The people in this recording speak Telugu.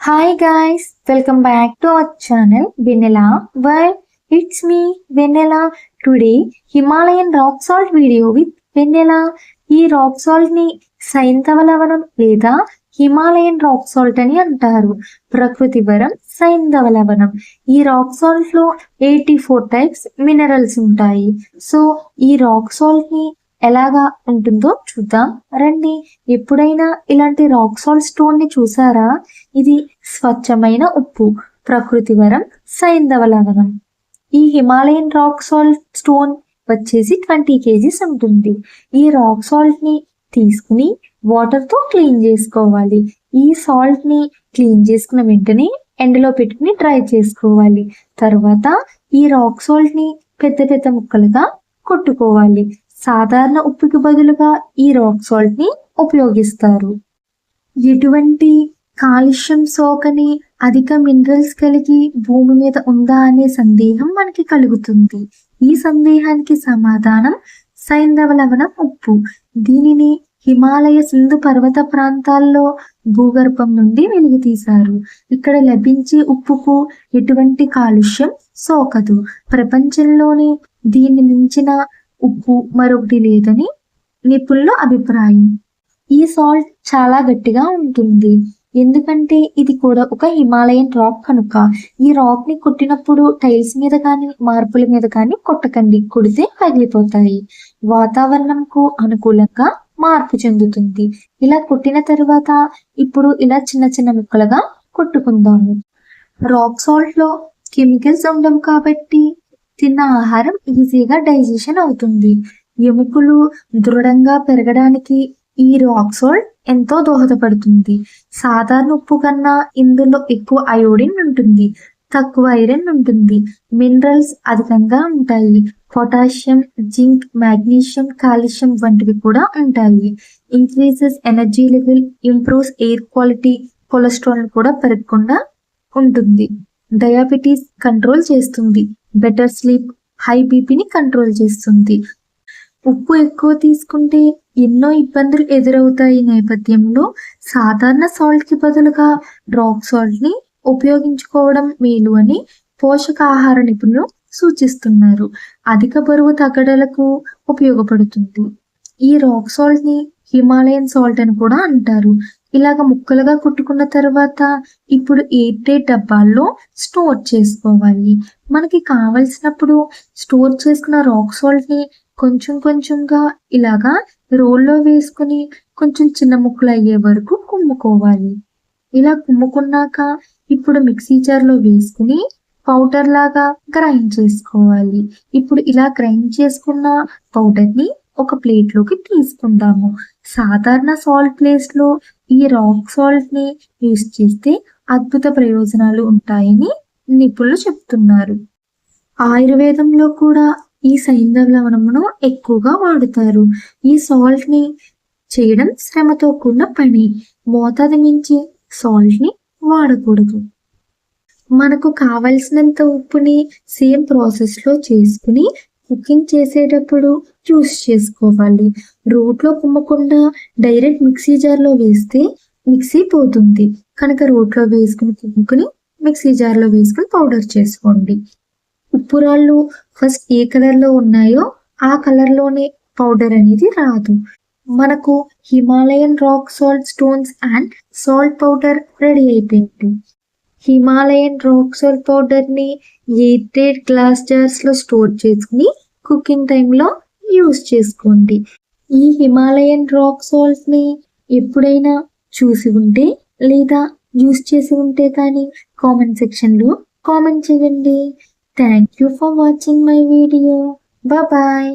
Hi guys welcome back to our channel Vennela world it's me Vennela today Himalayan rock salt video with Vennela ఈ రాక్ సాల్ట్ని సైంతవలవనం లేదా హిమాలయన్ రాక్ సాల్ట్ అని అంటారు ప్రకృతి వరం సైంధవ లవణం ఈ రాక్ సాల్ట్లో ఎయిటీ ఫోర్ టైప్స్ మినరల్స్ ఉంటాయి సో ఈ రాక్ సాల్ట్ని ఎలాగా ఉంటుందో చూద్దాం. రండి. ఎప్పుడైనా ఇలాంటి రాక్ సాల్ట్ స్టోన్ని చూసారా? ఇది స్వచ్ఛమైన ఉప్పు ప్రకృతి వరం సైంధవ లవణం ఈ హిమాలయన్ రాక్ సాల్ట్ స్టోన్ వచ్చేసి ట్వంటీ కేజీస్ ఉంటుంది. ఈ రాక్ సాల్ట్ని తీసుకుని వాటర్తో క్లీన్ చేసుకోవాలి. ఈ సాల్ట్ని క్లీన్ చేసుకున్న వెంటనే ఎండలో పెట్టుకుని డ్రై చేసుకోవాలి. తర్వాత ఈ రాక్ సాల్ట్ని పెద్ద పెద్ద ముక్కలుగా కొట్టుకోవాలి. సాధారణ ఉప్పుకి బదులుగా ఈ రాక్ సాల్ట్ని ఉపయోగిస్తారు. ఎటువంటి కాలుష్యం సోకని అధిక మినరల్స్ కలిగి భూమి మీద ఉందా అనే సందేహం మనకి కలుగుతుంది. ఈ సందేహానికి సమాధానం సైంధవ లవణం ఉప్పు. దీనిని హిమాలయ సింధు పర్వత ప్రాంతాల్లో భూగర్భం నుండి వెలికి తీశారు ఇక్కడ లభించే ఉప్పుకు ఎటువంటి కాలుష్యం సోకదు. ప్రపంచంలోని దీన్ని మించిన ఉప్పు మరొకటి లేదని నిపుణుల అభిప్రాయం. ఈ సాల్ట్ చాలా గట్టిగా ఉంటుంది. ఎందుకంటే ఇది కూడా ఒక హిమాలయన్ రాక్ కనుక. ఈ రాక్ని కొట్టినప్పుడు టైల్స్ మీద కానీ మార్పుల మీద కానీ కొట్టకండి. కొడితే పగిలిపోతాయి. వాతావరణంకు అనుకూలంగా మార్పు చెందుతుంది. ఇలా కొట్టిన తర్వాత ఇప్పుడు ఇలా చిన్న చిన్న ముక్కలుగా కొట్టుకుందాము. రాక్ సాల్ట్లో కెమికల్స్ ఉండవు కాబట్టి తిన్న ఆహారం ఈజీగా డైజెషన్ అవుతుంది. ఎముకలు దృఢంగా పెరగడానికి ఈ రాక్ సాల్ట్ ఎంతో దోహదపడుతుంది. సాధారణ ఉప్పు కన్నా ఇందులో ఎక్కువ అయోడిన్ ఉంటుంది. తక్కువ ఐరన్ ఉంటుంది. మినరల్స్ అధికంగా ఉంటాయి. పొటాషియం జింక్ మాగ్నీషియం కాల్షియం వంటివి కూడా ఉంటాయి. Increases energy level improves air quality cholesterol కూడా పెరగకుండా ఉంటుంది. డయాబెటీస్ కంట్రోల్ చేస్తుంది. బెటర్ స్లీప్ హై బీపీని కంట్రోల్ చేస్తుంది. ఉప్పు ఎక్కువ తీసుకుంటే ఎన్నో ఇబ్బందులు ఎదురవుతాయి నేపథ్యంలో. సాధారణ సాల్ట్కి బదులుగా రాక్ సాల్ట్ని ఉపయోగించుకోవడం మేలు అని పోషకాహార నిపుణులు సూచిస్తున్నారు. అధిక బరువు తగ్గడలకు ఉపయోగపడుతుంది. ఈ రాక్ సాల్ట్ని హిమాలయన్ సాల్ట్ అని కూడా అంటారు. ఇలాగ ముక్కలుగా కుట్టుకున్న తర్వాత ఇప్పుడు ఎయిర్ డబ్బాల్లో స్టోర్ చేసుకోవాలి. మనకి కావలసినప్పుడు స్టోర్ చేసుకున్న రాక్ సాల్ట్ని కొంచెం కొంచెంగా ఇలాగా రోల్లో వేసుకుని కొంచెం చిన్న ముక్కలు అయ్యే వరకు కుమ్ముకోవాలి. ఇలా కుమ్ముకున్నాక ఇప్పుడు మిక్సీ జార్లో వేసుకుని పౌడర్ లాగా గ్రైండ్ చేసుకోవాలి. ఇప్పుడు ఇలా గ్రైండ్ చేసుకున్న పౌడర్ని ఒక ప్లేట్లోకి తీసుకుందాము. సాధారణ సాల్ట్ ప్లేస్లో ఈ రాక్ సాల్ట్ని యూస్ చేస్తే అద్భుత ప్రయోజనాలు ఉంటాయని నిపుణులు చెప్తున్నారు. ఆయుర్వేదంలో కూడా ఈ సైంధవ లవణమును ఎక్కువగా వాడుతారు. ఈ సాల్ట్ని చేయడం శ్రమతో కూడిన పని. మోతాదు మించి సాల్ట్ని వాడకూడదు. మనకు కావలసినంత ఉప్పుని సేమ్ ప్రాసెస్లో చేసుకుని కుకింగ్ చేసేటప్పుడు చూస్ చేసుకోవాలి. రోట్లో కుమ్మకుండా డైరెక్ట్ మిక్సీ జార్లో వేస్తే మిక్సీ పోతుంది. కనుక రోట్లో వేసుకుని కుమ్ముకుని మిక్సీ జార్లో వేసుకుని పౌడర్ చేసుకోండి. ఉప్పు రాళ్ళు ఫస్ట్ ఏ కలర్లో ఉన్నాయో ఆ కలర్లోనే పౌడర్ అనేది రాదు. మనకు Himalayan rock salt stones and salt powder ready అయిపోయింది. హిమాలయన్ రాక్ సాల్ట్ పౌడర్ని ఎయిటెడ్ గ్లాస్ జార్స్లో స్టోర్ చేసుకుని కుకింగ్ టైంలో యూస్ చేసుకోండి. ఈ హిమాలయన్ రాక్ సాల్ట్ని ఎప్పుడైనా చూసి ఉంటే లేదా యూస్ చేసి ఉంటే కానీ కామెంట్ సెక్షన్లో కామెంట్ చేయండి. Thank you for watching my video bye